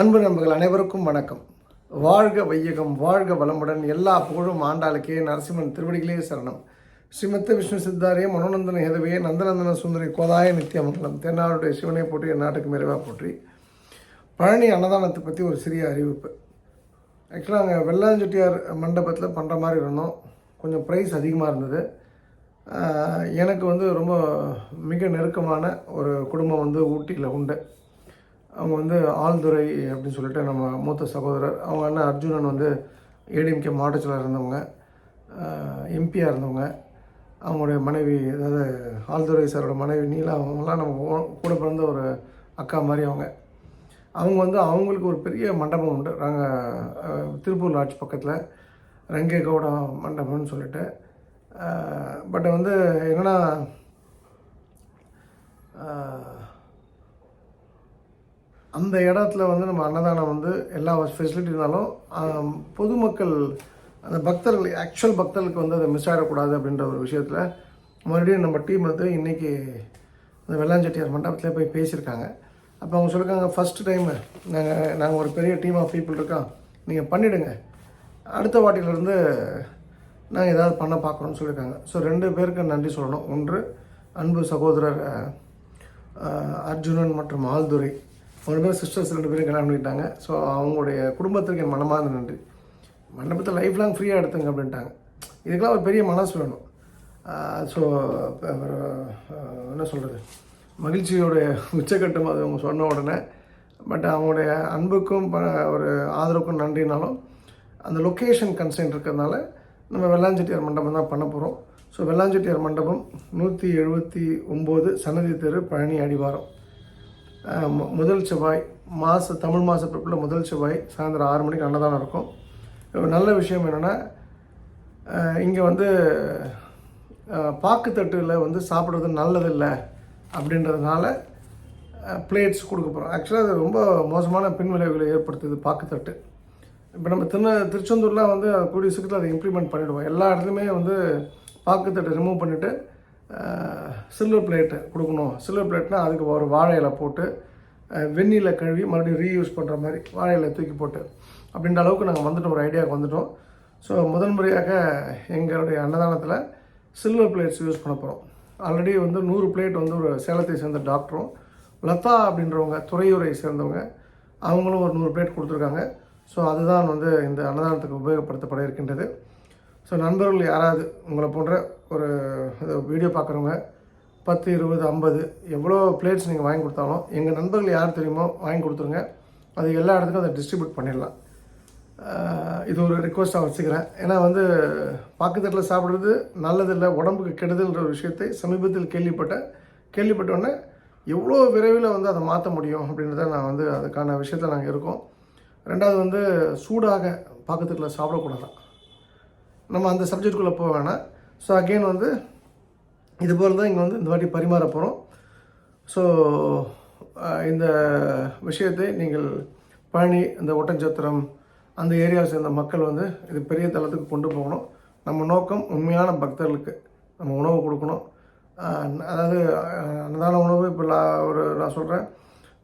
அன்பு நண்பர்கள் அனைவருக்கும் வணக்கம். வாழ்க வையகம் வாழ்க வளமுடன் எல்லா புகழும் ஆண்டாளுக்கே நரசிம்மன் திருவடிகளே சரணம். ஸ்ரீமத்த விஷ்ணு சித்தாரிய மனோநந்தன ஹேதவே நந்தநந்தன சுந்தரி கோதாய நித்தியமங்கலம் தென்னாளுடைய சிவனை போற்றி என் நாட்டுக்கு நிறைவாக போற்றி. பழனி அன்னதானத்தை பற்றி ஒரு சிறிய அறிவிப்பு. ஆக்சுவலாக அங்கே வெள்ளாஞ்செட்டியார் மண்டபத்தில் பண்ணுற மாதிரி இருந்தோம். கொஞ்சம் ப்ரைஸ் அதிகமாக இருந்தது. எனக்கு வந்து ரொம்ப மிக நெருக்கமான ஒரு குடும்பம் வந்து ஊட்டியில் உண்டு. அவங்க வந்து ஆழ்துறை அப்படின்னு சொல்லிட்டு நம்ம மூத்த சகோதரர் அவங்க அண்ணன் அர்ஜுனன் வந்து ஏடிஎம்கே மாவட்டத்தில் இருந்தவங்க எம்பியாக இருந்தவங்க அவங்களுடைய மனைவி அதாவது ஆழ்துறை சாரோட மனைவி நீலா அவங்களாம் நம்ம கூட பிறந்த ஒரு அக்கா மாதிரி அவங்க. அவங்க வந்து அவங்களுக்கு ஒரு பெரிய மண்டபம் உண்டு. நாங்கள் திருப்பூர் லாட்ஜ் பக்கத்தில் ரங்கை கவுடா மண்டபம்னு சொல்லிட்டு பட் வந்து என்னென்னா அந்த இடத்துல வந்து நம்ம அன்னதானம் வந்து எல்லா ஃபெசிலிட்டி இருந்தாலும் பொதுமக்கள் அந்த பக்தர்கள் ஆக்சுவல் பக்தர்களுக்கு வந்து அதை மிஸ் ஆகிடக்கூடாது அப்படின்ற ஒரு விஷயத்தில் மறுபடியும் நம்ம டீம் வந்து இன்றைக்கி இந்த வெள்ளாஞ்செட்டியார் மண்டபத்தில் போய் பேசியிருக்காங்க. அப்போ அவங்க சொல்லியிருக்காங்க ஃபஸ்ட் டைமு நாங்கள் நாங்கள் ஒரு பெரிய டீம் ஆஃப் பீப்புள் இருக்கோம். நீங்கள் பண்ணிவிடுங்க அடுத்த வாட்டிலேருந்து நாங்கள் ஏதாவது பண்ண பார்க்குறோன்னு சொல்லியிருக்காங்க. ஸோ ரெண்டு பேருக்கு நன்றி சொல்லணும். ஒன்று அன்பு சகோதரர் அர்ஜுனன் மற்றும் ஆல்துரை மூணு பேர் சிஸ்டர்ஸ் ரெண்டு பேரும் கல்யாணம் பண்ணிட்டாங்க ஸோ அவங்களுடைய குடும்பத்திற்கு என் மனமார்ந்த நன்றி. மண்டபத்தை லைஃப் லாங் ஃப்ரீயாக எடுத்துங்க அப்படின்ட்டாங்க. இதுக்கெல்லாம் ஒரு பெரிய மனசு வேணும். ஸோ என்ன சொல்கிறது மகிழ்ச்சியோடைய உச்சக்கட்டம் அது அவங்க சொன்ன உடனே. பட் அவங்களுடைய அன்புக்கும் ப- ஒரு ஆதரவுக்கும் நன்றினாலும் அந்த லொக்கேஷன் கன்சென்ட் இருக்கிறதுனால நம்ம வெள்ளாஞ்செட்டியார் மண்டபம் தான் பண்ண போகிறோம் ஸோ வெள்ளாஞ்செட்டியார் மண்டபம் நூற்றி எழுபத்தி ஒம்பது சன்னதி தெரு பழனி அடிவாரம். முதல் செவ்வாய் மாத தமிழ் மாத பிறப்பில் முதல் செவ்வாய் சாயந்தரம் ஆறு மணிக்கு அன்னதானம் இருக்கும். நல்ல விஷயம் என்னென்னா இங்கே வந்து பாக்குத்தட்டில் வந்து சாப்பிட்றது நல்லதில்லை அப்படின்றதுனால பிளேட்ஸ் கொடுக்க போகிறோம் ஆக்சுவலாக அது ரொம்ப மோசமான பின்விளைவுகளை ஏற்படுத்துது பாக்குத்தட்டு. இப்போ நம்ம திருநெல் திருச்செந்தூர்லாம் வந்து அது கூடிய சீக்கிரத்தில் அதை இம்ப்ளிமெண்ட் பண்ணிவிடுவோம் எல்லா இடத்துலையுமே வந்து பாக்குத்தட்டை ரிமூவ் பண்ணிவிட்டு சில்வர் பிளேட்டு கொடுக்கணும். சில்வர் பிளேட்னால் அதுக்கு ஒரு வாழை இலை போட்டு வெந்நீரில் கழுவி மறுபடியும் ரீயூஸ் பண்ணுற மாதிரி வாழையில் தூக்கி போட்டு அப்படின்ற அளவுக்கு நாங்கள் வந்துட்டோம் ஒரு ஐடியாவுக்கு வந்துட்டோம். ஸோ முதன் முறையாக எங்களுடைய அன்னதானத்தில் சில்வர் பிளேட்ஸ் யூஸ் பண்ண போகிறோம் ஆல்ரெடி வந்து நூறு பிளேட் வந்து ஒரு சேலத்தை சேர்ந்த டாக்டரும் லதா அப்படின்றவங்க துறையூரை சேர்ந்தவங்க அவங்களும் ஒரு நூறு பிளேட் கொடுத்துருக்காங்க. ஸோ அதுதான் வந்து இந்த அன்னதானத்துக்கு உபயோகப்படுத்தப்பட இருக்கின்றது. ஸோ நண்பர்கள் யாராவது உங்களை போன்ற ஒரு வீடியோ பார்க்குறவங்க பத்து இருபது ஐம்பது எவ்வளோ பிளேட்ஸ் நீங்கள் வாங்கி கொடுத்தாலும் எங்கள் நண்பர்கள் யார் தெரியுமோ வாங்கி கொடுத்துருங்க. அது எல்லா இடத்துக்கும் அதை டிஸ்ட்ரிபியூட் பண்ணிடலாம். இது ஒரு ரிக்வஸ்ட்டாக வச்சுக்கிறேன். ஏன்னா வந்து பாக்குத்தட்டில் சாப்பிட்றது நல்லதில்லை உடம்புக்கு கெடுதல்ன்ற ஒரு விஷயத்தை சமீபத்தில் கேள்விப்பட்டேன் கேள்விப்பட்டோன்னே எவ்வளோ விரைவில் வந்து அதை மாற்ற முடியும் அப்படின்றத நான் வந்து அதுக்கான விஷயத்தில் நாங்கள் இருக்கோம். ரெண்டாவது வந்து சூடாக பாக்குத்தட்டில் சாப்பிடக்கூடாதான். நம்ம அந்த சப்ஜெக்டுக்குள்ளே போக வேணாம். ஸோ அகெயின் வந்து இது போல் தான் இங்கே வந்து இந்த வாட்டி பரிமாற போகிறோம் ஸோ இந்த விஷயத்தை நீங்கள் பழனி இந்த ஒட்டஞ்சத்திரம் அந்த ஏரியாவை சேர்ந்த மக்கள் வந்து இது பெரிய தளத்துக்கு கொண்டு போகணும். நம்ம நோக்கம் உண்மையான பக்தர்களுக்கு நம்ம உணவு கொடுக்கணும். அதாவது ஆஹ் அன்னதான உணவு இப்போ நான் ஒரு நான் சொல்கிறேன்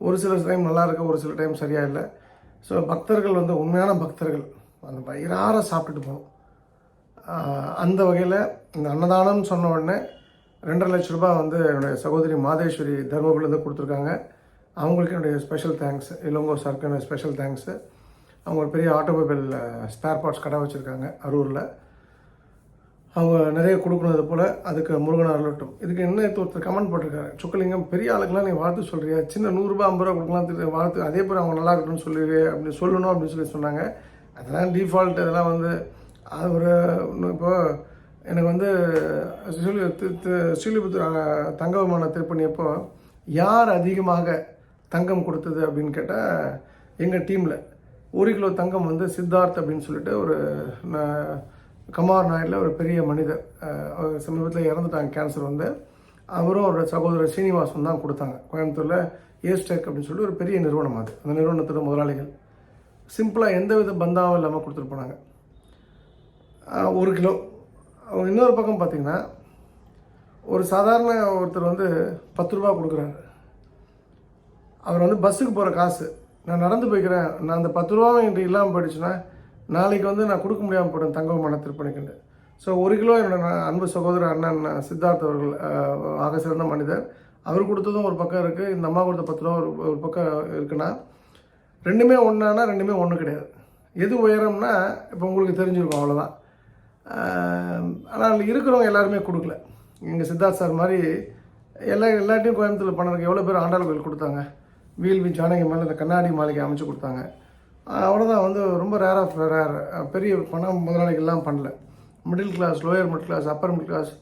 ஒரு சில டைம் நல்லா இருக்க ஒரு சில டைம் சரியாக இல்லை. ஸோ பக்தர்கள் வந்து உண்மையான பக்தர்கள் அந்த வயிறார சாப்பிட்டுட்டு போகணும். அந்த வகையில் இந்த அன்னதானம்னு சொன்ன உடனே ரெண்டரை லட்ச ரூபாய் வந்து என்னுடைய சகோதரி மாதேஸ்வரி தர்மபுரியிலேருந்து கொடுத்துருக்காங்க. அவங்களுக்கு என்னுடைய ஸ்பெஷல் தேங்க்ஸ் இளங்கோ சாருக்கு என்னுடைய ஸ்பெஷல் தேங்க்ஸு அவங்க ஒரு பெரிய ஆட்டோமொபைல் ஸ்பேர் பார்ட்ஸ் கடை வச்சுருக்காங்க அரூரில். அவங்க நிறைய கொடுக்கணும் போல் அதுக்கு முருகன் அருளட்டும். இதுக்கு என்ன ஒருத்தர் கமெண்ட் போட்டிருக்காரு? சுக்கலிங்கம் பெரிய ஆளுக்கெல்லாம் நீ வாழ்த்து சொல்கிறியா சின்ன நூறுரூபா ஐம்பது ரூபா கொடுக்கலாம் திரு- வாழ்த்து. அதே போல் அவங்க நல்லா இருக்கணும்னு சொல்லுவே அப்படி சொல்லணும் அப்படின்னு சொல்லி சொன்னாங்க. அதெல்லாம் டிஃபால்ட் இதெல்லாம் வந்து அது ஒரு இன்னும் இப்போ எனக்கு வந்து ஸ்ரீலிபுத்தூர் தங்க விமான திருப்பணியப்போ யார் அதிகமாக தங்கம் கொடுத்தது அப்படின்னு கேட்டால் எங்கள் டீமில் ஒரு கிலோ தங்கம் வந்து சித்தார்த் அப்படின்னு சொல்லிட்டு ஒரு கமார் நாயில் ஒரு பெரிய மனிதர் அவர் சமீபத்தில் இறந்துட்டாங்க கேன்சர் வந்து. அவரும் அவரோட சகோதரர் சீனிவாசன் தான் கொடுத்தாங்க. கோயம்புத்தூரில் ஏஸ்டெக் அப்படின்னு சொல்லிட்டு ஒரு பெரிய நிறுவனம் அது. அந்த நிறுவனத்தோட முதலாளிகள். சிம்பிளாக எந்த வித பந்தாவும் இல்லாமல் கொடுத்துட்டு போனாங்க. ஒரு கிலோ அவங்க இன்னொரு பக்கம் பார்த்திங்கன்னா ஒரு சாதாரண ஒருத்தர் வந்து பத்து ரூபா கொடுக்குறாரு அவர் வந்து பஸ்ஸுக்கு போகிற காசு. நான் நடந்து போய்க்கிறேன். நான் அந்த பத்து ரூபா என்கிட்ட இல்லாமல் போயிடுச்சுன்னா நாளைக்கு வந்து நான் கொடுக்க முடியாமல் போயிடும் தங்கம் மன ஸோ ஒரு கிலோ என்னோட நான் அன்பு சகோதரர் அண்ணன் சித்தார்த் அவர்கள் ஆக சிறந்த மனிதர். அவர் கொடுத்ததும் ஒரு பக்கம் இருக்குது இந்த அம்மா கொடுத்த பத்து ரூபா ஒரு ஒரு பக்கம் இருக்குன்னா ரெண்டுமே ஒன்றானா ரெண்டுமே ஒன்று கிடையாது. எது உயரம்னா இப்போ உங்களுக்கு தெரிஞ்சிருக்கும் அவ்வளோதான் ஆனால் இருக்கிறவங்க எல்லாருமே கொடுக்கல. எங்கள் சித்தார்த் சார் மாதிரி எல்லா எல்லாத்தையும் கோயம்புத்தூர் பண்ணதுக்கு எவ்வளோ பேர் ஆண்டாள் கோயில் கொடுத்தாங்க. வீல்வி ஜானகி மேலே இந்த கண்ணாடி மாளிகை அமைச்சு கொடுத்தாங்க. அவ்வளோதான் வந்து ரொம்ப ரேர் ஆஃப் ரேர் பெரிய பணம் முதலாளிகள்லாம் பண்ணல. Middle class lower middle class upper middle class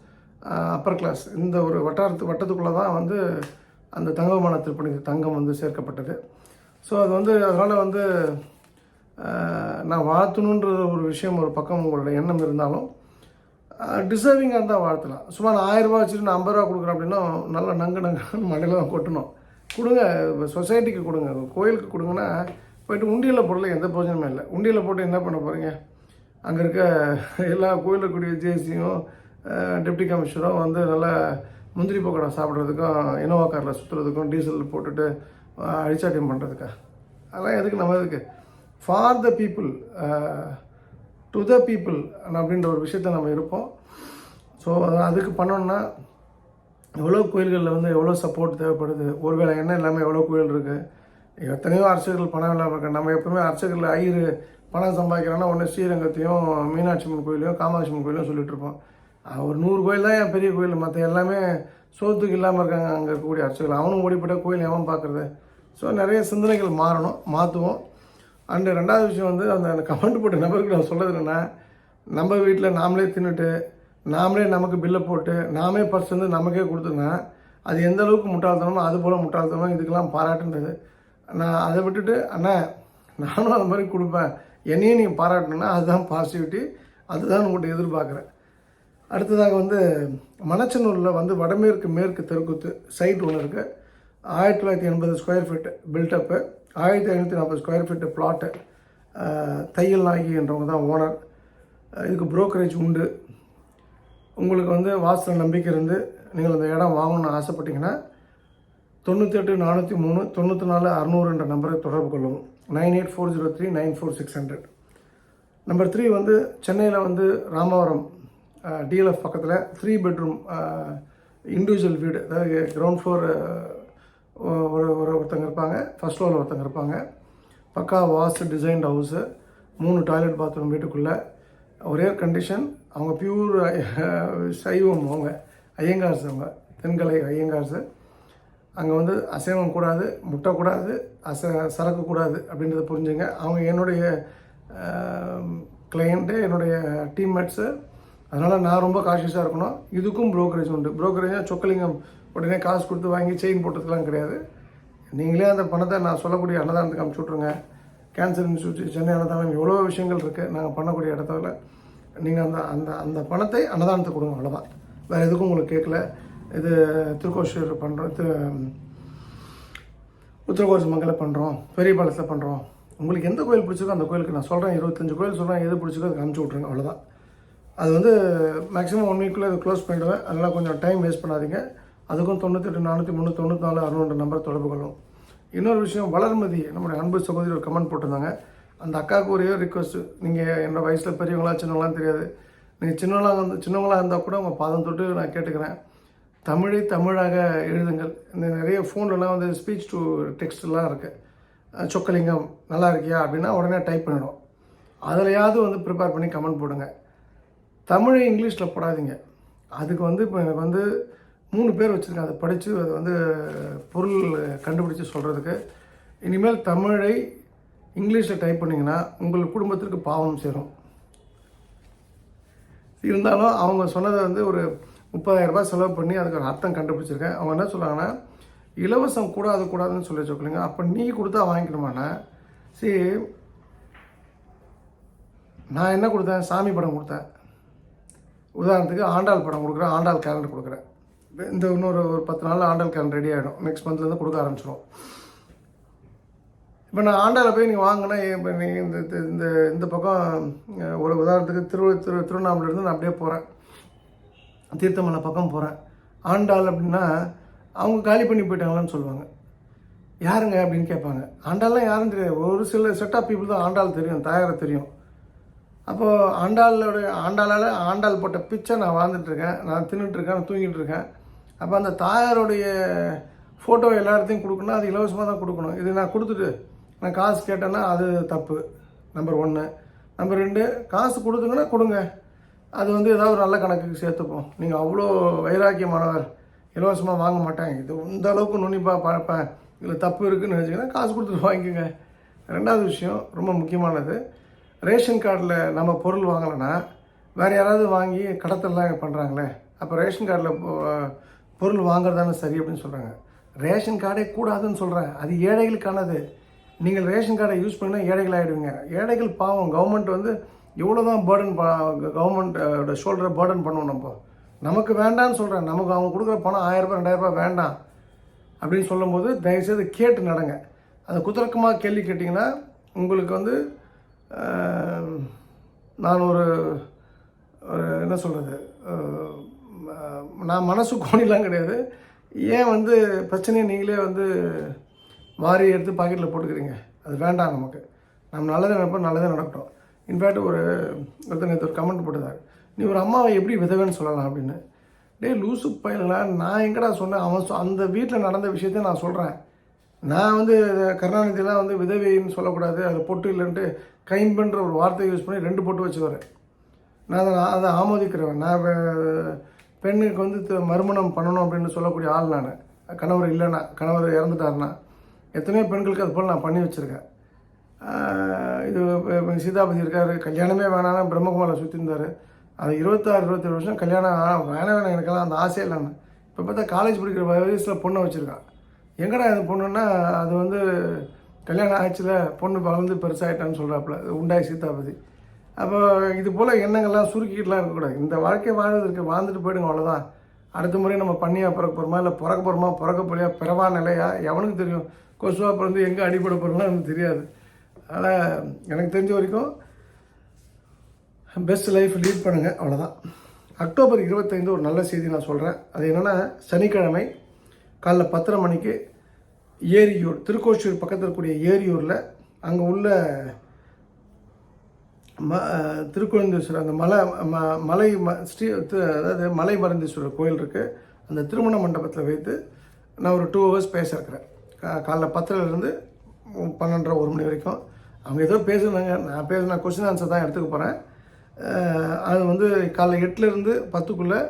upper class இந்த ஒரு வட்டாரத்து வட்டத்துக்குள்ளே தான் வந்து அந்த தங்கமான திருப்பணி தங்கம் வந்து சேர்க்கப்பட்டது. ஸோ அது வந்து அதனால் வந்து நான் வாழ்த்தணுன்ற ஒரு விஷயம் ஒரு பக்கம் உங்களோட எண்ணம் இருந்தாலும் டிசர்விங்காக இருந்தால் வாழ்த்தலாம். சும்மா நான் ஆயிரம் ரூபாய் வச்சுட்டு நான் ஐம்பது ரூபா கொடுக்குறேன் அப்படின்னா நல்லா நங்கு நங்கன்னு மண்டையில் தான் கொட்டணும். கொடுங்க சொசைட்டிக்கு கொடுங்க. கோயிலுக்கு கொடுங்கன்னா போயிட்டு உண்டியில் போடல எந்த பிரயோஜனமே இல்லை. உண்டியில் போட்டு என்ன பண்ண போகிறீங்க அங்கே இருக்க எல்லா கோயிலில் கூடிய ஜேசியும் டெப்டி கமிஷனரும் வந்து நல்லா முந்திரி பக்கோடா சாப்பிட்றதுக்கும் இனோவா காரில் சுற்றுறதுக்கும் டீசல் போட்டுட்டு அழிச்சாட்டியம் பண்ணுறதுக்கா அதெல்லாம் எதுக்கு நம்ம எதுக்கு? For the people to the people அப்படின்ற ஒரு விஷயத்த நம்ம இருப்போம். ஸோ அதுக்கு பண்ணோம்னா எவ்வளோ கோயில்களில் வந்து எவ்வளோ சப்போர்ட் தேவைப்படுது? ஒருவேளை என்ன இல்லாமல் எவ்வளோ கோயில் இருக்குது எத்தனையோ அர்ச்சகர்கள் பணம் இல்லாமல் இருக்காங்க. நம்ம எப்பவுமே அர்ச்சகர்கள் ஐயர் பணம் சம்பாதிக்கிறோன்னா ஒன்று ஸ்ரீரங்கத்தையும் மீனாட்சி அம்மன் கோயிலையும் காமாட்சி அம்மன் கோயிலையும் சொல்லிட்டு இருப்போம். ஒரு நூறு கோயில் தான் என் பெரிய கோயில்? மற்ற எல்லாமே சோத்துக்கு இல்லாமல் இருக்காங்க அங்கே இருக்கக்கூடிய அர்ச்சகர்கள். அவனும் ஓடிப்பட்ட கோயில் எவன் பார்க்குறது ஸோ நிறைய சிந்தனைகள் மாறணும் மாற்றுவோம் அண்டு ரெண்டாவது விஷயம் வந்து அந்த கமெண்ட் போட்ட நபருக்கு நான் சொல்கிறது என்னென்னா நம்ம வீட்டில் நாமளே தின்னுட்டு நாமளே நமக்கு பில்லை போட்டு நாமே பர்ஸ் வந்து நமக்கே கொடுத்துருந்தேன் அது எந்த அளவுக்கு முட்டாள்தனமோ அது போல் முட்டாள்தனமோ இதுக்கெல்லாம் பாராட்டுன்றது. நான் அதை விட்டுட்டு அண்ணா நானும் அது மாதிரி கொடுப்பேன். என்னையும் நீங்கள் பாராட்டணுன்னா அதுதான் பாசிட்டிவிட்டி அதுதான் உங்கள்கிட்ட எதிர்பார்க்குறேன். அடுத்ததாக வந்து மணச்சனூரில் வந்து வடமேற்கு மேற்கு தெருக்குத்து சைட் ஒன்று இருக்குது ஆயிரத்தி தொள்ளாயிரத்தி எண்பது ஸ்கொயர் ஃபீட் பில்டப்பு ஆயிரத்தி ஐநூற்றி நாற்பது ஸ்கொயர் ஃபீட்டு பிளாட்டு தையல் நாயகி என்றவங்க தான் ஓனர் இதுக்கு புரோக்கரேஜ் உண்டு. உங்களுக்கு வந்து வாசல் நம்பிக்கை இருந்து நீங்கள் அந்த இடம் வாங்கணும்னு ஆசைப்பட்டீங்கன்னா தொண்ணூற்றி எட்டு நானூற்றி மூணு தொண்ணூற்றி நாலு அறநூறு என்ற நம்பரை தொடர்பு கொள்ளவும். Nine eight four zero three nine four six hundred. Number three வந்து சென்னையில் வந்து ராமவரம் டிஎல்எஃப் பக்கத்தில் த்ரீ பெட்ரூம் இண்டிவிஜுவல் வீடு அதாவது கிரவுண்ட் ஃப்ளோர் ஒரு ஒரு ஒருத்தங்க இருப்பாங்க. ஃபர்ஸ்ட் ஃப்ளோரில் ஒருத்தங்க இருப்பாங்க. பக்கா வாஸ்ட் டிசைன்ட் ஹவுஸு மூணு டாய்லெட் பாத்ரூம் வீட்டுக்குள்ளே. ஒரே கண்டிஷன் அவங்க பியூர் சைவம் அவங்க. ஐயங்கார்ஸ் அவங்க. தென்கலை ஐயங்கார்ஸு. அங்கே வந்து அசைவம் கூடாது முட்டை கூடாது அச சரக்கு கூடாது அப்படின்றத புரிஞ்சுங்க. அவங்க என்னுடைய கிளையண்ட்டு என்னுடைய டீம்மேட்ஸு அதனால் நான் ரொம்ப காஷியஸாக இருக்கணும். இதுக்கும் ப்ரோக்கரேஜ் உண்டு. ப்ரோக்கரேஜாக சொக்கலிங்கம். உடனே காசு கொடுத்து வாங்கி செயின் போட்டதுலாம் கிடையாது. நீங்களே அந்த பணத்தை நான் சொல்லக்கூடிய அன்னதானத்துக்கு அனுப்பிச்சி விட்ருங்க கேன்சர் இன்ஸ்டியூட் சென்னை அன்னதானம் எவ்வளோ விஷயங்கள் இருக்குது நாங்கள் பண்ணக்கூடிய இடத்துல நீங்கள் அந்த அந்த அந்த பணத்தை அன்னதானத்தை கொடுங்க. அவ்வளோதான் வேறு எதுக்கும் உங்களுக்கு கேட்கல. இது திருக்கோஷூர் பண்ணுறோம் திரு உத்தரகோஷ் மங்கலை பண்ணுறோம் பெரிய பாலத்தில் பண்ணுறோம் உங்களுக்கு எந்த கோயில் பிடிச்சிருக்கோ அந்த கோயிலுக்கு நான் சொல்கிறேன் இருபத்தஞ்சு கோயில் சொல்கிறேன் எது பிடிச்சிருக்கோ அதுக்கு அனுப்பிச்சி விட்ருங்க அவ்வளோதான் அது வந்து மேக்ஸிமம் ஒன் வீக்குள்ளே அது க்ளோஸ் பண்ணிடுவேன். அதனால் கொஞ்சம் டைம் வேஸ்ட் பண்ணாதீங்க. அதுக்கும் தொண்ணூத்தெட்டு நானூற்றி மூணு தொண்ணூற்றி நாலு அறுநூறு நம்பர் தொடர்பு கொள்ளும் இன்னொரு விஷயம் வளர்மதி நம்முடைய அன்பு சகோதரி ஒரு கமெண்ட் போட்டிருந்தாங்க. அந்த அக்காவுக்கு ஒரே ரிக்வஸ்ட்டு நீங்கள் என்னோடய வயசில் பெரியவங்களா சின்னவங்களாம் தெரியாது. நீங்கள் சின்னவங்களாக வந்து சின்னவங்களாக இருந்தால் கூட உங்கள் பாதம் தொட்டு நான் கேட்டுக்கிறேன். தமிழை தமிழாக எழுதுங்கள். இந்த நிறைய ஃபோன்லலாம் வந்து ஸ்பீச் டு டெக்ஸ்ட்லாம் இருக்குது சொக்கலிங்கம் நல்லா இருக்கியா? அப்படின்னா உடனே டைப் பண்ணிடும் அதுலையாவது வந்து ப்ரிப்பேர் பண்ணி கமெண்ட் போடுங்க. தமிழை இங்கிலீஷில் போடாதீங்க. அதுக்கு வந்து இப்போ எனக்கு வந்து மூணு பேர் வச்சுருக்கேன். அதை படித்து அதை வந்து பொருள் கண்டுபிடிச்சி சொல்கிறதுக்கு இனிமேல் தமிழை இங்கிலீஷில் டைப் பண்ணிங்கன்னா உங்கள் குடும்பத்திற்கு பாவம் சேரும். இருந்தாலும் அவங்க சொன்னதை வந்து ஒரு முப்பதாயிரரூபா செலவு பண்ணி அதுக்கு ஒரு அர்த்தம் கண்டுபிடிச்சிருக்கேன். அவங்க என்ன சொல்கிறாங்கன்னா இலவசம் கூடாது கூடாதுன்னு சொல்லி சொல்லுங்க அப்போ நீ கொடுத்தா வாங்கிக்கணுமாண்ணா? சரி நான் என்ன கொடுத்தேன்? சாமி படம் கொடுத்தேன். உதாரணத்துக்கு ஆண்டாள் படம் கொடுக்குறேன் ஆண்டாள் கேலண்டர் கொடுக்குறேன். இந்த இன்னொரு ஒரு பத்து நாளில் ஆண்டாள் கேலண்டர் ரெடி ஆகிடும் நெக்ஸ்ட் மந்த்லேருந்து கொடுக்க ஆரம்பிச்சிடும் இப்போ நான் ஆண்டாவில் போய் நீங்கள் வாங்கினா இப்போ நீங்கள் இந்த இந்த- இந்த இந்த பக்கம் ஒரு உதாரணத்துக்கு திரு திரு திருவண்ணாமலையிலேருந்து நான் அப்படியே போகிறேன் தீர்த்தமலை பக்கம் போகிறேன் ஆண்டாள் அப்படின்னா அவங்க காலி பண்ணி போயிட்டாங்களான்னு சொல்லுவாங்க. யாருங்க அப்படின்னு கேட்பாங்க. ஆண்டாள்லாம் யாரும் தெரியாது. ஒரு சில செட் ஆஃப் பீப்புள் தான் ஆண்டாள் தெரியும் தாயாரை தெரியும். அப்போது ஆண்டாளோட ஆண்டாளால் ஆண்டாள் போட்ட பிச்சை நான் வாழ்ந்துட்டுருக்கேன். நான் தின்னுட்டுருக்கேன் தூங்கிட்டு இருக்கேன் அப்போ அந்த தாயாருடைய ஃபோட்டோ எல்லாத்தையும் கொடுக்கணும் அது இலவசமாக தான் கொடுக்கணும். இது நான் கொடுத்துட்டு நான் காசு கேட்டேன்னா அது தப்பு. நம்பர் ஒன்று நம்பர் ரெண்டு காசு கொடுத்துங்கன்னா கொடுங்க. அது வந்து ஏதாவது ஒரு நல்ல கணக்குக்கு சேர்த்துப்போம். நீங்கள் அவ்வளோ வைராக்கியமானவர். இலவசமாக வாங்க மாட்டேன் இது இந்த அளவுக்கு நுண்ணிப்பாக பார்ப்பேன். இதில் தப்பு இருக்குதுன்னு நினச்சிங்கன்னா காசு கொடுத்துட்டு வாங்கிக்கோங்க. ரெண்டாவது விஷயம் ரொம்ப முக்கியமானது. ரேஷன் கார்டில் நம்ம பொருள் வாங்கலைன்னா வேறு யாராவது வாங்கி கடத்தலாம் பண்ணுறாங்களே அப்போ ரேஷன் கார்டில் பொருள் வாங்குறதானே சரி அப்படின்னு சொல்கிறாங்க ரேஷன் கார்டே கூடாதுன்னு சொல்கிறேன் அது ஏழைகளுக்கானது நீங்கள் ரேஷன் கார்டை யூஸ் பண்ணால் ஏழைகள் ஆகிடுவீங்க ஏழைகள் பாவம். கவர்மெண்ட் வந்து எவ்வளோ தான் பேர்டன் கவர்மெண்ட்டோட ஷோல்டரை பேர்டன் பண்ணுவோம் நம்ம. நமக்கு வேண்டாம்னு சொல்கிறேன் நமக்கு அவங்க கொடுக்குற பணம் ஆயிரரூபா ரெண்டாயிரரூபா வேண்டாம் அப்படின்னு சொல்லும்போது தயவுசெய்து கேட்டு நடங்க. அதை குதர்க்கமாக கேள்வி கேட்டிங்கன்னா உங்களுக்கு வந்து நான் ஒரு ஒரு என்ன சொல்கிறது நான் மனசு கோணிலாம் கிடையாது. ஏன் வந்து பிரச்சனையை நீங்களே வந்து வாரி எடுத்து பாக்கெட்டில் போட்டுக்கிறீங்க? அது வேண்டாம் நமக்கு. நம்ம நல்லதே நினைப்போம் நல்லதே நடக்கட்டும். இன்ஃபேக்ட் ஒரு ஒருத்தர் நேற்று ஒரு கமெண்ட் போட்டுதார் நீ ஒரு அம்மாவை எப்படி விதவைன்னு சொல்லலாம் அப்படின்னு. டே லூசு பையனா நான் எங்கடா சொன்னேன்? அவன் சொ- அந்த வீட்டில் நடந்த விஷயத்த நான் சொல்கிறேன் நான் வந்து கருணாநிதியெலாம் வந்து விதவைன்னு சொல்லக்கூடாது அது பொட்டு இல்லைன்ட்டு கைம்பன்ற ஒரு வார்த்தையை யூஸ் பண்ணி ரெண்டு பொட்டு வச்சு வரேன் நான் அதை அதை ஆமோதிக்கிறவன். நான் பெண்ணுக்கு வந்து த- மறுமணம் பண்ணணும் அப்படின்னு சொல்லக்கூடிய ஆள் நான். கணவர் இல்லைனா கணவர் இறந்துட்டாருன்னா எத்தனையோ பெண்களுக்கு அது போல் நான் பண்ணி வச்சுருக்கேன். இது சீதாபதி இருக்கார் கல்யாணமே வேணாம்னா பிரம்மகுமாரில் சுற்றி இருந்தார் அது இருபத்தாறு இருபத்தேழு வருஷம் கல்யாணம் வேணாம் வேணாம் எனக்கெல்லாம் அந்த ஆசையே இல்லைன்னு இப்போ பார்த்தா காலேஜ் படிக்கிற வயசில் பொண்ணை வச்சுருக்கான். எங்கடா இது பொண்ணுன்னா அது வந்து கல்யாணம் ஆச்சுல பொண்ணு வளர்ந்து பெருசாகிட்டான்னு சொல்கிறாப்புல உண்டாய் சீதாபதி. அப்போ இது போல் எண்ணங்கள்லாம் சுருக்கிக்கிட்டுலாம் இருக்கக்கூடாது. இந்த வாழ்க்கை வாழ்றதுக்கு வாழ்ந்துட்டு போயிடுங்க அவ்வளோதான் அடுத்த முறை நம்ம பண்ணியா பிறக்க போகிறோமா இல்லை பிறக்க போகிறோமா பிறக்க போலியா பிறவா நிலையா? எவனுக்கு தெரியும்? கொசுவா பிறந்து எங்கே அடிபட போகிறோம்னா எனக்கு தெரியாது. அதனால் எனக்கு தெரிஞ்ச வரைக்கும் பெஸ்ட் லைஃப் லீட் பண்ணுங்கள் அவ்வளோதான் அக்டோபர் இருபத்தைந்து ஒரு நல்ல செய்தி நான் சொல்கிறேன் அது என்னென்னா சனிக்கிழமை காலைல பத்தரை மணிக்கு ஏரியூர் திருக்கோஷூர் பக்கத்தில் இருக்கக்கூடிய ஏரியூரில் அங்கே உள்ள ம திருக்குழந்தீஸ்வரர் அந்த மலை ம மலை ம ஸ்ரீ அதாவது மலை மருந்தீஸ்வரர் கோயில் இருக்குது அந்த திருமண மண்டபத்தில் வைத்து நான் ஒரு டூ ஹவர்ஸ் பேச இருக்கிறேன் காலைல பத்துலேருந்து பன்னெண்டரை ஒரு மணி வரைக்கும். அவங்க ஏதோ பேசுனாங்க நான் பேசின கொஸ்டின் ஆன்சர் தான் எடுத்துக்க போகிறேன் அது வந்து காலைல எட்டுலேருந்து பத்துக்குள்ளே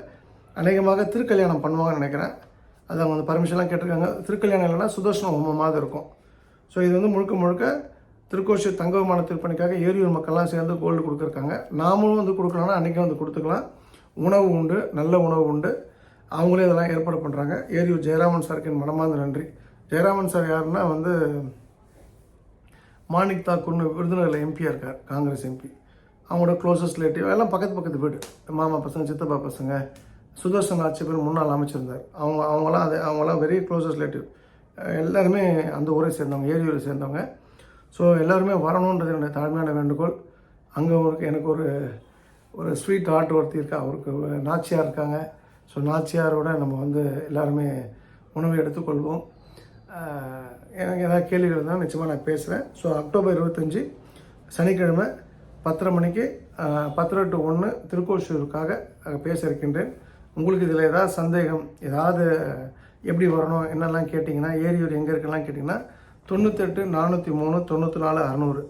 அநேகமாக திருக்கல்யாணம் பண்ணுவாங்கன்னு நினைக்கிறேன். அது அவங்க வந்து பர்மிஷன்லாம் கேட்டிருக்காங்க. திருக்கல்யாணம் இல்லைன்னா சுதர்ஷன ஹோமமாக இருக்கும். ஸோ இது வந்து முழுக்க முழுக்க திருக்கோஷி தங்க விமான திருப்பணிக்காக ஏரியூர் மக்கள்லாம் சேர்ந்து கோல்டு கொடுத்துருக்காங்க நாமளும் வந்து கொடுக்கலாம்னா அன்றைக்கே வந்து கொடுத்துக்கலாம். உணவு உண்டு நல்ல உணவு உண்டு. அவங்களே இதெல்லாம் ஏற்பாடு பண்ணுறாங்க ஏரியூர் ஜெயராமன் சாருக்கு என் மனமார்ந்த நன்றி. ஜெயராமன் சார் யாருன்னா வந்து மாணிக் தாக்கூர்னு விருதுநகரில் எம்பியாக இருக்கார் காங்கிரஸ் எம்பி அவங்களோட க்ளோசஸ்ட் ரிலேட்டிவ் எல்லாம் பக்கத்து பக்கத்து வீடு. மாமா பசங்க சித்தப்பா பசங்க சுதர்சன் ஆட்சியர் முன்னாள் அமைச்சிருந்தார். அவங்க அவங்களாம் அது அவங்களாம் வெரி க்ளோசஸ்ட் ரிலேட்டிவ் எல்லாருமே அந்த ஊரை சேர்ந்தவங்க ஏரியூரை சேர்ந்தவங்க. ஸோ எல்லாருமே வரணுன்றது என்னுடைய தாழ்மையான வேண்டுகோள். அங்கே ஒரு எனக்கு ஒரு ஒரு ஸ்வீட் ஆர்ட் ஒருத்தி இருக்கா அவருக்கு நாச்சியார் இருக்காங்க. ஸோ நாச்சியாரோட நம்ம வந்து எல்லாருமே உணவை எடுத்துக்கொள்வோம். எனக்கு ஏதாவது கேள்விகள் இருந்தால் நிச்சயமாக நான் பேசுகிறேன் ஸோ அக்டோபர் இருபத்தஞ்சி சனிக்கிழமை பத்தரை மணிக்கு பத்தரை டு ஒன்று திருக்கோஷூருக்காக அங்கே பேச இருக்கின்றேன். உங்களுக்கு இதில் ஏதாவது சந்தேகம் ஏதாவது எப்படி வரணும் என்னெல்லாம் கேட்டிங்கன்னா ஏரியூர் எங்கே இருக்குலாம் கேட்டிங்கன்னா தொண்ணூத்தெட்டு நானூற்றி மூணு தொண்ணூற்றி நாலு அறநூறு.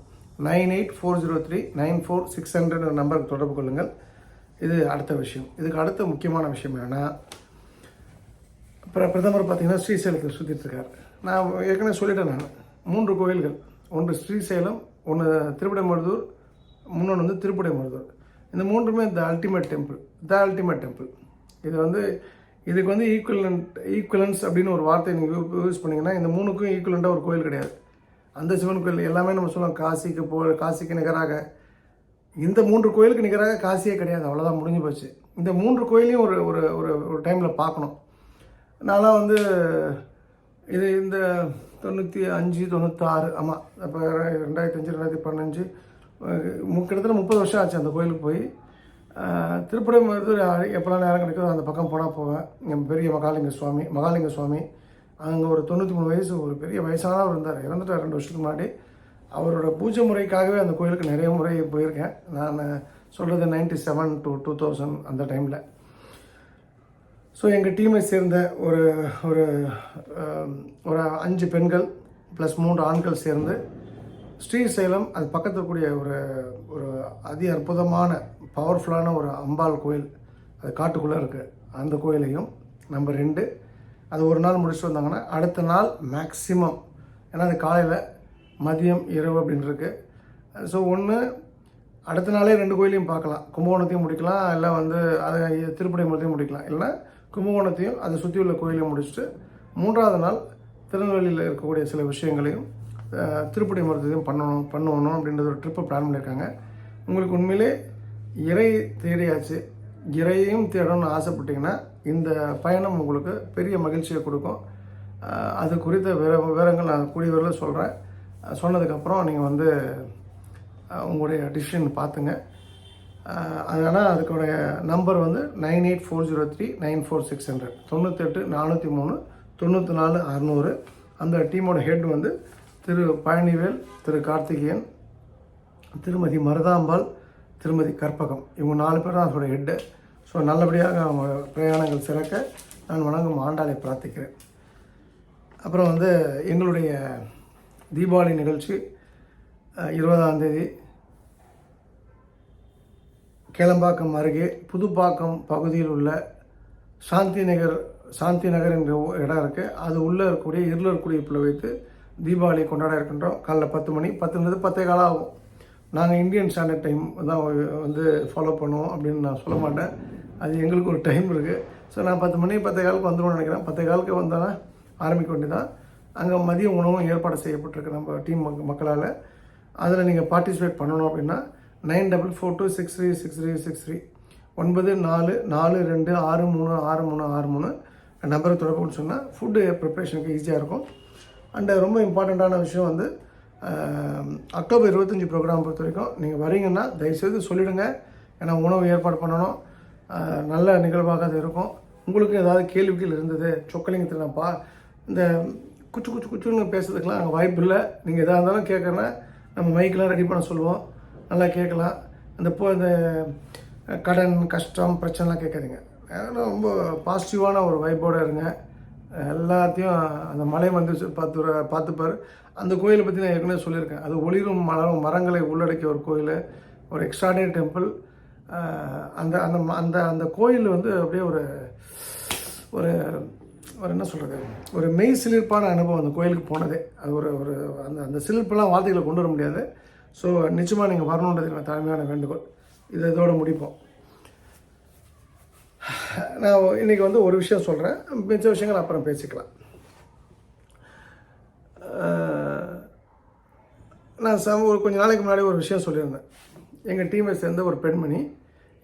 Nine eight four zero three nine four six hundred நம்பருக்கு தொடர்பு கொள்ளுங்கள். இது அடுத்த விஷயம். இதுக்கு அடுத்த முக்கியமான விஷயம் என்னென்னா அப்புறம் பிரதமர் பார்த்தீங்கன்னா ஸ்ரீசைலத்தில் சுற்றிட்டுருக்கார் நான் ஏற்கனவே சொல்லிட்டேன் நான். மூன்று கோயில்கள். ஒன்று ஸ்ரீசைலம் ஒன்று திருப்படைமருதூர் முன்னொன்று வந்து திருப்படைமருதூர். இந்த மூன்றுமே the ultimate temple the ultimate temple இது வந்து இதுக்கு வந்து ஈக்குவலண்ட் ஈக்குவலன்ஸ் அப்படின்னு ஒரு வார்த்தை நீங்கள் யூஸ் பண்ணிங்கன்னா இந்த மூணுக்கும் ஈக்குவலண்ட்டாக ஒரு கோயில் கிடையாது. அந்த சிவன் கோயில் எல்லாமே நம்ம சொல்லலாம். காசிக்கு போ காசிக்கு நிகராக. இந்த மூன்று கோயிலுக்கு நிகராக காசியே கிடையாது. அவ்வளோதான் முடிஞ்சு போச்சு. இந்த மூன்று கோயிலையும் ஒரு ஒரு ஒரு ஒரு டைமில் பார்க்கணும். நான்லாம் வந்து இது இந்த தொண்ணூற்றி அஞ்சு தொண்ணூற்றாறு ஆமாம் இப்போ ரெண்டாயிரத்தி அஞ்சு ரெண்டாயிரத்தி பதினஞ்சு கிட்டத்தட்ட முப்பது வருஷம் ஆச்சு அந்த கோயிலுக்கு போய். அஹ் திருப்படை எப்போல்லாம் நேரம் கிடைக்குதோ அந்த பக்கம் போனால் போவேன். என் பெரிய மகாலிங்க சுவாமி மகாலிங்க சுவாமி. அங்கே ஒரு தொண்ணூற்றி மூணு வயசு ஒரு பெரிய வயசானவர் இருந்தார். இறந்துட்டார் ரெண்டு வருஷத்துக்கு முன்னாடி. அவரோட பூஜை முறைக்காகவே அந்த கோயிலுக்கு நிறைய முறை போயிருக்கேன். நான் சொல்கிறது ninety seven to two thousand அந்த டைமில் ஸோ எங்கள் டீமை சேர்ந்த ஒரு ஒரு ஒரு அஞ்சு பெண்கள் ப்ளஸ் மூன்று ஆண்கள் சேர்ந்து ஸ்ரீசைலம் அது பக்கத்தில் கூடிய ஒரு ஒரு அதி அற்புதமான பவர்ஃபுல்லான ஒரு அம்பாள் கோயில் அது காட்டுக்குள்ளே இருக்குது அந்த கோயிலையும் நம்பர் ரெண்டு. அது ஒரு நாள் முடிச்சுட்டு வந்தாங்கன்னா அடுத்த நாள் மேக்ஸிமம் ஏன்னா அது காலையில் மதியம் இரவு அப்படின்னு இருக்குது ஸோ ஒன்று அடுத்த நாளே ரெண்டு கோயிலையும் பார்க்கலாம். கும்பகோணத்தையும் முடிக்கலாம் இல்லை வந்து அதை திருப்பதிமலத்தையும் முடிக்கலாம். இல்லைன்னா கும்பகோணத்தையும் அதை சுற்றி உள்ள கோயிலையும் முடிச்சுட்டு மூன்றாவது நாள் திருநெல்வேலியில் இருக்கக்கூடிய சில விஷயங்களையும் திருப்படி திருப்பதி மருத்துவத்தையும் பண்ணணும் பண்ணணும் அப்படின்றது ஒரு ட்ரிப்பை பிளான் பண்ணியிருக்காங்க. உங்களுக்கு உண்மையிலே இறை தேடியாச்சு. இறையையும் தேடணும்னு ஆசைப்பட்டீங்கன்னா இந்த பயணம் உங்களுக்கு பெரிய மகிழ்ச்சியை கொடுக்கும். அது குறித்த விவர விவரங்கள் நான் கூடிய விரைவில் சொல்கிறேன் சொன்னதுக்கப்புறம் நீங்கள் வந்து உங்களுடைய டிசிஷன் பார்த்துங்க. அதனால் அதுக்குடைய நம்பர் வந்து nine eight four zero three nine four six hundred தொண்ணூத்தெட்டு நானூற்றி மூணு தொண்ணூற்றி நாலு அறநூறு. அந்த டீமோட ஹெட் வந்து திரு பழனிவேல் திரு கார்த்திகேயன் திருமதி மருதாம்பாள் திருமதி கற்பகம். இவங்க நாலு பேர் தான் அதோட ஹெட்டு ஸோ நல்லபடியாக அவங்க பிரயாணங்கள் சிறக்க நான் வணங்கும் ஆண்டாளை பிரார்த்திக்கிறேன். அப்புறம் வந்து எங்களுடைய தீபாவளி நிகழ்ச்சி இருபதாம் தேதி. கேளம்பாக்கம் அருகே புதுப்பாக்கம் பகுதியில் உள்ள சாந்தி நகர் சாந்தி நகர் என்ற இடம் இருக்குது அது உள்ளே இருக்கக்கூடிய இருளர் குடியிருப்பில் வைத்து தீபாவளி கொண்டாட இருக்கின்றோம். காலைல பத்து மணி பத்துன்றது பத்தே காலம் ஆகும். நாங்கள் இந்தியன் ஸ்டாண்டர்ட் டைம் தான் வந்து ஃபாலோ பண்ணுவோம் அப்படின்னு நான் சொல்ல மாட்டேன். அது எங்களுக்கு ஒரு டைம் இருக்குது ஸோ நான் பத்து மணி பத்தே காலுக்கு வந்துடுவோம்னு நினைக்கிறேன். பத்தே காலுக்கு வந்தோன்னா ஆரம்பிக்க வேண்டியதான் அங்கே மதிய உணவும் ஏற்பாடு செய்யப்பட்டிருக்கு நம்ம டீம் மக்களால். அதில் நீங்கள் பார்ட்டிசிபேட் பண்ணணும் அப்படின்னா nine double four two six three six three six three ஒன்பது நாலு நாலு ரெண்டு ஆறு மூணு ஆறு மூணு ஆறு மூணு. நம்பரை தொடர்புன்னு சொன்னால் ஃபுட்டு ப்ரிப்ரேஷனுக்கு ஈஸியாக இருக்கும். அண்டு uh, ரொம்ப இம்பார்ட்டண்ட்டான விஷயம் வந்து um, அக்டோபர் இருபத்தஞ்சி ப்ரோக்ராம் பொறுத்த வரைக்கும் நீங்கள் வரீங்கன்னா தயவுசெய்து சொல்லிவிடுங்க ஏன்னா உணவு ஏற்பாடு பண்ணணும். நல்ல நிகழ்வாக அது இருக்கும். உங்களுக்கு ஏதாவது கேள்விகள் இருந்தது சொக்கலிங்கத்தில்ப்பா இந்த குச்சு குச்சு குச்சுன்னு பேசுறதுக்கெலாம் அங்கே வாய்ப்பு இல்லை. நீங்கள் எதாக இருந்தாலும் கேட்குறேன்னா நம்ம மைக்கெலாம் ரெடி பண்ண சொல்லுவோம். நல்லா கேட்கலாம் அந்த போ இந்த கடன் கஷ்டம் பிரச்சனைலாம் கேட்காதீங்க ரொம்ப பாசிட்டிவான ஒரு வைப்போடு இருங்க. எல்லாத்தையும் அந்த மலை வந்து பார்த்து பார்த்துப்பார். அந்த கோயிலை பற்றி நான் ஏற்கனவே சொல்லியிருக்கேன். அது ஒளிரும் மலரும் மரங்களை உள்ளடக்கிய ஒரு கோயில் ஒரு எக்ஸ்ட்ராடனரி டெம்பிள் அந்த அந்த ம- அந்த அந்த கோயில் வந்து அப்படியே ஒரு ஒரு ஒரு என்ன சொல்கிறது ஒரு மெய் சிலிர்ப்பான அனுபவம் அந்த கோயிலுக்கு போனதே. அது ஒரு ஒரு அந்த அந்த சிலிர்ப்பெல்லாம் வார்த்தைகளை கொண்டு வர முடியாது. ஸோ நிச்சயமாக நீங்கள் வரணுன்றது நான் தாழ்மையான வேண்டுகோள். இதை இதோடு முடிப்போம். நான் இன்னைக்கு வந்து ஒரு விஷயம் சொல்கிறேன் மிச்ச விஷயங்கள் அப்புறம் பேசிக்கலாம். நான் சம ஒரு கொஞ்ச நாளைக்கு முன்னாடி ஒரு விஷயம் சொல்லியிருந்தேன். எங்கள் டீமை சேர்ந்த ஒரு பெண்மணி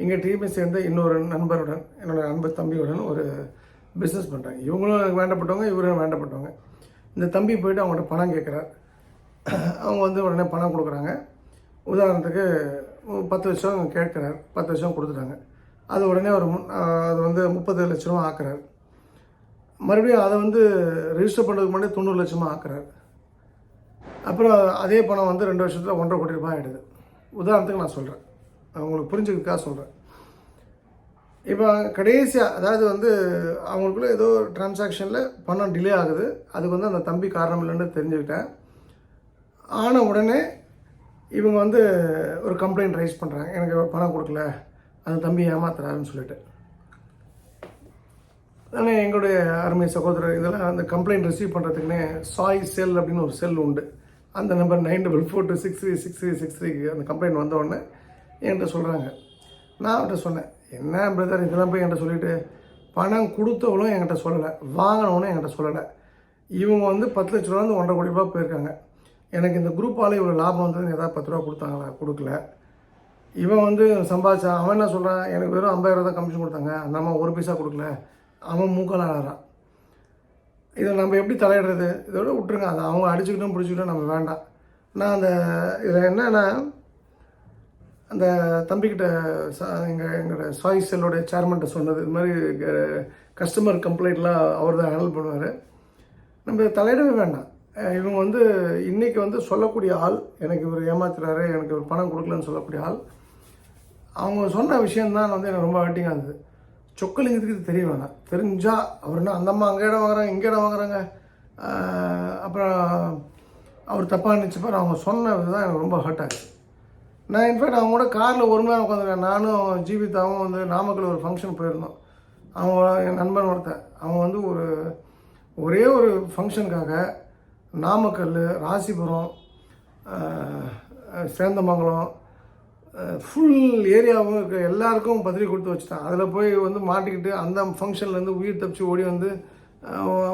எங்கள் டீமை சேர்ந்த இன்னொரு நண்பருடன் என்னோட நண்பர் தம்பியுடன் ஒரு பிஸ்னஸ் பண்ணுறாங்க இவங்களும் எனக்கு வேண்டப்பட்டவங்க இவரும் வேண்டப்பட்டவங்க. இந்த தம்பி போய்ட்டு அவங்கள்ட்ட பணம் கேட்குறார் அவங்க வந்து உடனே பணம் கொடுக்குறாங்க. உதாரணத்துக்கு பத்து லட்சம் கேட்குறாரு. பத்து லட்சம் கொடுத்துட்டாங்க. அது உடனே ஒரு அது வந்து முப்பது லட்ச ரூபா ஆக்குறாரு. மறுபடியும் அதை வந்து ரிஜிஸ்டர் பண்ணுறதுக்கு முன்னாடி தொண்ணூறு லட்சமாக ஆக்குறாரு. அப்புறம் அதே பணம் வந்து ரெண்டு வருஷத்தில் ஒன்றரை கோடி ரூபாய் ஆகிடுது உதாரணத்துக்கு நான் சொல்கிறேன் அவங்களுக்கு புரிஞ்சுக்கிறதுக்காக சொல்கிறேன் இப்போ கடைசியாக அதாவது வந்து அவங்களுக்குள்ள ஏதோ ஒரு டிரான்சாக்ஷனில் பணம் டிலே ஆகுது. அதுக்கு வந்து அந்த தம்பி காரணம் இல்லைன்னு தெரிஞ்சுக்கிட்டேன். ஆன உடனே இவங்க வந்து ஒரு கம்ப்ளைண்ட் ரைஸ் பண்ணுறாங்க எனக்கு பணம் கொடுக்கல. அந்த தம்பி ஏமாத்துறாருன்னு சொல்லிட்டு. ஆனால் எங்களுடைய அருமை சகோதரர் இதெல்லாம் அந்த கம்ப்ளைண்ட் ரிசீவ் பண்ணுறதுக்குன்னே சாய் செல் அப்படின்னு ஒரு செல் உண்டு. அந்த number nine double four two six three six three six த்ரீக்கு அந்த கம்ப்ளைண்ட் வந்த உடனே என்கிட்ட சொல்கிறாங்க நான் அவர்கிட்ட சொன்னேன் என்ன பிரதர் இதெல்லாம் போய் என்கிட்ட சொல்லிட்டு பணம் கொடுத்தவளும் என்கிட்ட சொல்லலை வாங்கினவனும் என்கிட்ட சொல்லலை. இவங்க வந்து பத்து லட்ச ரூபா வந்து ஒன்றரை கோடி ரூபா போயிருக்காங்க. எனக்கு இந்த குரூப்பால் இவ்வளோ லாபம் வந்தது ஏதாவது பத்து ரூபா கொடுத்தாங்களா? கொடுக்கல. இவன் வந்து சம்பாதிச்சான் அவன் என்ன சொல்கிறான் எனக்கு வெறும் ஐம்பதாயிரம் தான் கமிஷன் கொடுத்தாங்க. அந்த அம்மா ஒரு பைசா கொடுக்கல. அவன் மூக்கலாகிறான் இதை நம்ம எப்படி தலையிடுறது? இதோட விட்டுருங்க. அதை அவங்க அடிச்சுக்கிட்டும் பிடிச்சிக்கிட்டும் நம்ம வேண்டாம். நான் அந்த இதில் என்னன்னா அந்த தம்பிக்கிட்ட சா எங்கள் எங்களோட சாய் செல்லோடைய சேர்மன்ட்ட சொன்னது. இது மாதிரி கஸ்டமர் கம்ப்ளைண்ட்லாம் அவர் தான் ஹேண்டில் பண்ணுவார். நம்ம தலையிடவே வேண்டாம். இவங்க வந்து இன்றைக்கி வந்து சொல்லக்கூடிய ஆள் எனக்கு இவர் ஏமாத்துறாரு எனக்கு இவர் பணம் கொடுக்கலன்னு சொல்லக்கூடிய ஆள். அவங்க சொன்ன விஷயந்தான் வந்து எனக்கு ரொம்ப ஹர்ட்டிங்காக இருந்தது. சொக்கலிங்கத்துக்கு இது தெரிய வேணாம். தெரிஞ்சால் அவர் என்ன அந்த அம்மா அங்கே இடம் வாங்குறாங்க இங்கே இடம் வாங்குறாங்க. அப்புறம் அவர் தப்பாக நினச்சப்பார் அவங்க சொன்னது தான் எனக்கு ரொம்ப ஹர்ட் ஆகுது. நான் இன்ஃபேக்ட் அவங்க கூட காரில் ஒருமையாக உட்காந்துருக்கேன். நானும் ஜீவிதாவும் வந்து நாமக்கல் ஒரு ஃபங்க்ஷன் போயிருந்தோம். அவங்க என் நண்பன் ஒருத்தன். அவன் வந்து ஒரு ஒரே ஒரு ஃபங்க்ஷனுக்காக நாமக்கல் ராசிபுரம் சேந்தமங்கலம் ஃபுல் ஏரியாவும் இருக்க எல்லாருக்கும் பத்திரிக்கை கொடுத்து வச்சுட்டான். அதில் போய் வந்து மாட்டிக்கிட்டு அந்த ஃபங்க்ஷன்லேருந்து உயிர் தப்பிச்சு ஓடி வந்து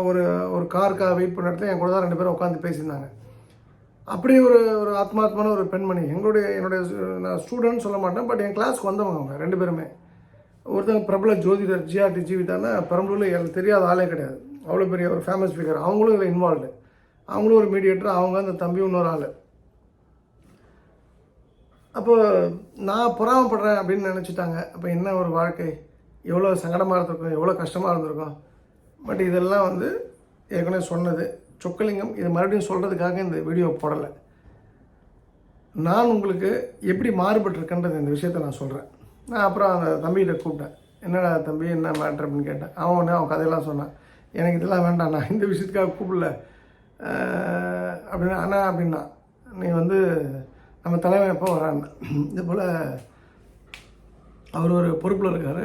ஒரு ஒரு காருக்காக வெயிட் பண்ண இடத்துல என் கூட தான் ரெண்டு பேரும் உட்காந்து பேசியிருந்தாங்க. அப்படி ஒரு ஒரு ஆத்மாத்மான ஒரு பெண்மணி. எங்களுடைய என்னுடைய நான் ஸ்டூடெண்ட் சொல்ல மாட்டேன் பட் என் கிளாஸ்க்கு வந்தவங்க அவங்க ரெண்டு பேருமே. ஒருத்தங்க பிரபல ஜோதிடர் ஜிஆர்டி ஜீவிதான்னா பெரம்பலூரில் எனக்கு தெரியாத ஆளே கிடையாது. அவ்வளோ பெரிய ஒரு ஃபேமஸ் ஃபிகர் அவங்களும் இதில் இன்வால்வ்டு அவங்களும் ஒரு மீடியேட்டர் அவங்க அந்த தம்பி இன்னொரு ஆள். அப்போ நான் பொறாமப்படுறேன் அப்படின்னு நினச்சிட்டாங்க. அப்போ என்ன ஒரு வாழ்க்கை? எவ்வளோ சங்கடமாக இருந்திருக்கும் எவ்வளோ கஷ்டமாக இருந்திருக்கும்? பட் இதெல்லாம் வந்து ஏற்கனவே சொன்னது. சொக்கலிங்கம் இது மறுபடியும் சொல்கிறதுக்காக இந்த வீடியோ போடலை. நான் உங்களுக்கு எப்படி மாறுபட்டிருக்கேன்றது இந்த விஷயத்த நான் சொல்கிறேன் நான் அப்புறம் அந்த தம்பிகிட்ட கூப்பிட்டேன். என்னடா தம்பி என்ன மேட்ரு அப்படின்னு கேட்டேன். அவன் ஒன்று அவன் கதையெல்லாம் சொன்னான். எனக்கு இதெல்லாம் வேண்டாம் நான் இந்த விஷயத்துக்காக கூப்பிடல. அப்படின்னா அண்ணா அப்படின்னா நீ வந்து நம்ம தலைவன் எப்போ வரான்னு இது போல் அவர் ஒரு பொறுப்பில் இருக்கார்.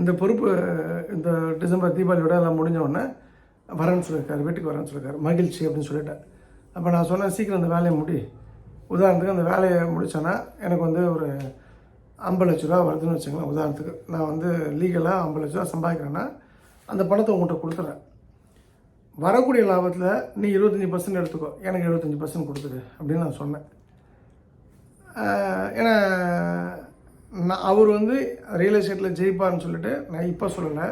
இந்த பொறுப்பு இந்த டிசம்பர் தீபாவளியோட எல்லாம் முடிஞ்ச உடனே வரேன்னு சொல்லியிருக்காரு வீட்டுக்கு வரேன்னு சொல்லியிருக்காரு. மகிழ்ச்சி அப்படின்னு சொல்லிட்டேன் அப்போ நான் சொன்னேன் சீக்கிரம் அந்த வேலையை முடி. உதாரணத்துக்கு அந்த வேலையை முடித்தேன்னா எனக்கு வந்து ஒரு ஐம்பது லட்ச ரூபா வருதுன்னு வச்சுக்கலாம் உதாரணத்துக்கு. நான் வந்து லீகலாக ஐம்பது லட்ச ரூபா சம்பாதிக்கிறேன்னா அந்த பணத்தை உங்கள்கிட்ட கொடுத்துறேன். வரக்கூடிய லாபத்தில் நீ இருபத்தஞ்சி பர்சன்ட் எடுத்துக்கோ எனக்கு எழுபத்தஞ்சி பர்சன்ட் கொடுத்துரு அப்படின்னு நான் சொன்னேன். ஏன்னா நான் அவர் வந்து ரியல் எஸ்டேட்டில் ஜெயிப்பார்னு சொல்லிட்டு நான் இப்போ சொல்லலை.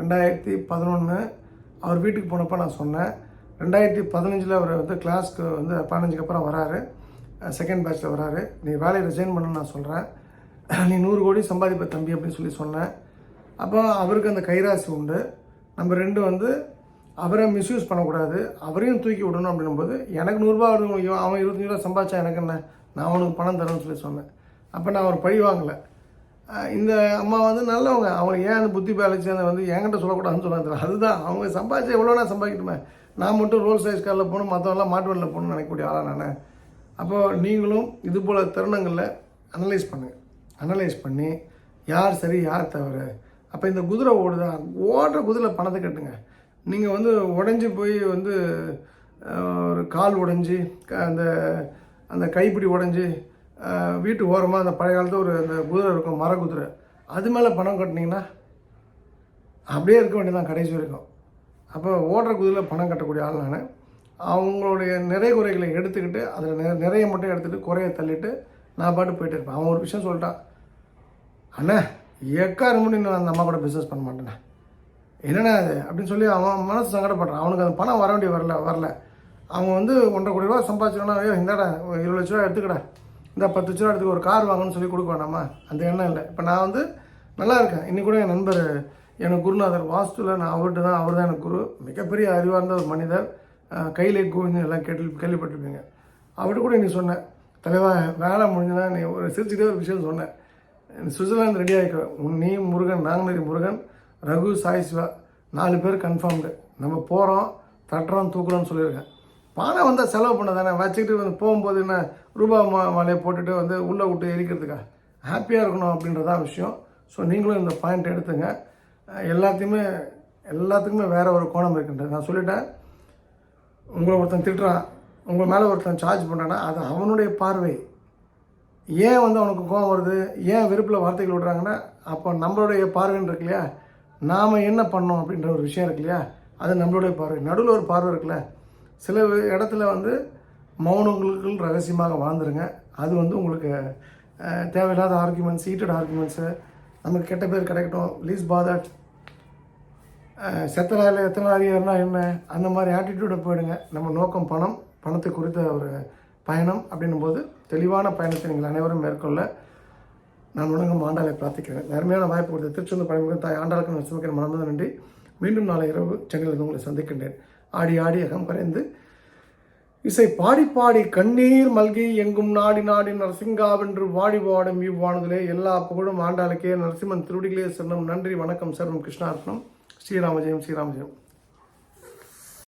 ரெண்டாயிரத்தி பதினொன்று அவர் வீட்டுக்கு போனப்போ நான் சொன்னேன். ரெண்டாயிரத்தி பதினஞ்சில் அவர் வந்து கிளாஸ்க்கு வந்து பதினஞ்சுக்கு அப்புறம் வராரு. செகண்ட் பேட்ச்சில் வராரு. நீ வேலையை ரிசைன் பண்ணணும்னு நான் சொல்கிறேன் நீ நூறு கோடி சம்பாதிப்ப தம்பி அப்படின்னு சொல்லி சொன்னேன். அப்போ அவருக்கு அந்த கைராசி உண்டு. நம்ம ரெண்டு வந்து அவரை மிஸ்யூஸ் பண்ணக்கூடாது. அவரையும் தூக்கி விடணும் அப்படின்னும்போது எனக்கு நூறுரூபா வரும் அவன் இருபத்தஞ்சி ரூபா சம்பாதிச்சா எனக்கு என்ன? நான் அவனுக்கு பணம் தரேன்னு சொல்லி சொன்னேன். அப்போ நான் அவர் பழி வாங்கலை. இந்த அம்மா வந்து நல்லவங்க. அவங்க ஏன் அந்த புத்தி பேலன்ஸ் வந்து என்கிட்ட சொல்லக்கூடாதுன்னு சொன்னாங்க. அதுதான். அவங்க சம்பாதிச்சு எவ்வளோ நான் சம்பாதிக்கணுமே நான் மட்டும் ரோல் சைஸ் காரில் போகணும் மற்றவெல்லாம் மாட்டு வண்டியில் போகணும்னு நினைக்கக்கூடிய ஆளாக நான். அப்போது நீங்களும் இது போல் தருணங்களில் அனலைஸ் பண்ணுங்கள் அனலைஸ் பண்ணி யார் சரி யார் தவறு. அப்போ இந்த குதிரை ஓடுதா? ஓடுற குதிரை பணத்தை கட்டுங்க. நீங்கள் வந்து உடஞ்சி போய் வந்து ஒரு கால் உடஞ்சி க- அந்த அந்த கைப்பிடி உடஞ்சி வீட்டு ஓரமாக அந்த பழைய காலத்தில் ஒரு அந்த குதிரை இருக்கும் மர குதிரை. அது மேலே பணம் கட்டினீங்கன்னா அப்படியே இருக்க வேண்டியதான் கடைசி வரைக்கும். அப்போ ஓடுற குதிரையில் பணம் கட்டக்கூடிய ஆள் நான். அவங்களுடைய நிறை குறைகளை எடுத்துக்கிட்டு அதில் நிறை நிறைய மட்டும் எடுத்துகிட்டு குறைய தள்ளிட்டு நான் பாட்டு போயிட்டு இருப்பேன். அவன் ஒரு விஷயம் சொல்லிட்டான் அண்ணா எக்காரு மட்டும் நான் அந்த அம்மா கூட பிஸ்னஸ் பண்ண மாட்டேண்ணே என்னண்ணா அது? அப்படின்னு சொல்லி அவன் மனசு சங்கடப்படுறான். அவனுக்கு அந்த பணம் வர வேண்டிய வரல வரல. அவங்க வந்து ஒன்றரை கோடி ரூபா சம்பாதிச்சிருக்கானா ஐயோ இந்தாடா ஒரு இருபது லட்ச ரூபா எடுத்துக்கடா. இந்த பத்து லட்ச ரூபா எடுத்துக்க ஒரு கார் வாங்கணும்னு சொல்லி கொடுக்க வேணாமா? அந்த எண்ணம் இல்லை. இப்போ நான் வந்து நல்லா இருக்கேன். இன்னைக்கு கூட என் நண்பர் எனக்கு குருநாதர் வாஸ்துவில் நான் அவர்கிட்ட தான் அவர் தான் எனக்கு குரு. மிகப்பெரிய அறிவார்ந்த ஒரு மனிதர். கையில் கையிலே எல்லாம் கேட்டு கேள்விப்பட்டிருப்பீங்க. அவர்கிட்ட கூட நீ சொன்னேன். தலைவா வேலை முடிஞ்சதான் நீ ஒரு சிரிச்சுட்டே ஒரு விஷயம் சொன்னேன். சுவிட்சர்லாந்து ரெடி ஆகிக்கிறேன் நீ முருகன் நாங்கநேரி முருகன் ரகு சாய் சிவா நாலு பேர் கன்ஃபார்ம்டு நம்ம போகிறோம் தட்டுறோம் தூக்குறோம்னு சொல்லியிருக்கேன். பணம் வந்தால் செலவு பண்ண தானே வச்சுக்கிட்டு வந்து போகும்போது என்ன ரூபா மா மாலையை போட்டுட்டு வந்து உள்ளே விட்டு எரிக்கிறதுக்கா? ஹாப்பியாக இருக்கணும் அப்படின்றதான் விஷயம். ஸோ நீங்களும் இந்த பாயிண்ட் எடுத்துங்க. எல்லாத்தையுமே எல்லாத்துக்குமே வேறு ஒரு கோணம் இருக்குன்றது. நான் சொல்லிட்டேன். உங்களை ஒருத்தன் திட்டுறான் உங்கள் மேலே ஒருத்தன் சார்ஜ் பண்ணுறான்னா அது அவனுடைய பார்வை. ஏன் வந்து அவனுக்கு கோவம் வருது? ஏன் வெறுப்பில் வார்த்தைகள் விடுறாங்கன்னா அப்போ நம்மளுடைய பார்வைன்னு இருக்கு இல்லையா நாம் என்ன பண்ணோம் அப்படின்ற ஒரு விஷயம் இருக்கு இல்லையா அது நம்மளுடைய பார்வை. நடுவில் ஒரு பார்வை இருக்குல்ல? சில இடத்துல வந்து மௌனங்களுக்குள் ரகசியமாக வாழ்ந்துருங்க. அது வந்து உங்களுக்கு தேவையில்லாத ஆர்குமெண்ட்ஸ் ஹீட்டட் ஆர்குமெண்ட்ஸு நமக்கு கெட்ட பேர் கிடைக்கட்டும். லீஸ் பாதட் செத்த நாள் எத்தனை நாள் என்ன? அந்த மாதிரி ஆட்டிடியூடை போயிடுங்க. நம்ம நோக்கம் பணம் பணத்தை குறித்த ஒரு பயணம் அப்படின்னும் போது தெளிவான பயணத்தை நீங்கள் அனைவரும் மேற்கொள்ள நான் உலகம் ஆண்டாளை பிரார்த்திக்கிறேன். நேர்மையான வாய்ப்பு கொடுத்த திருச்செந்தூர் பயணம் தாய் ஆண்டாளுக்கு நசுமிக்கிற மனமது நன்றி. மீண்டும் நாளை இரவு சென்னையில் உங்களை சந்திக்கின்றேன். ஆடி ஆடி அகம் கரைந்து இசை பாடி பாடி கண்ணீர் மல்கி எங்கும் நாடி நாடி நரசிங்காவென்று வாடி வாடும் இவ்வானதிலே எல்லா புகழும் ஆண்டாளுக்கே. நரசிம்மன் திருடிகளே செல்லும் நன்றி வணக்கம் சரணம் கிருஷ்ணார்ப்பணம். ஸ்ரீராமஜெயம் ஸ்ரீராமஜெயம்.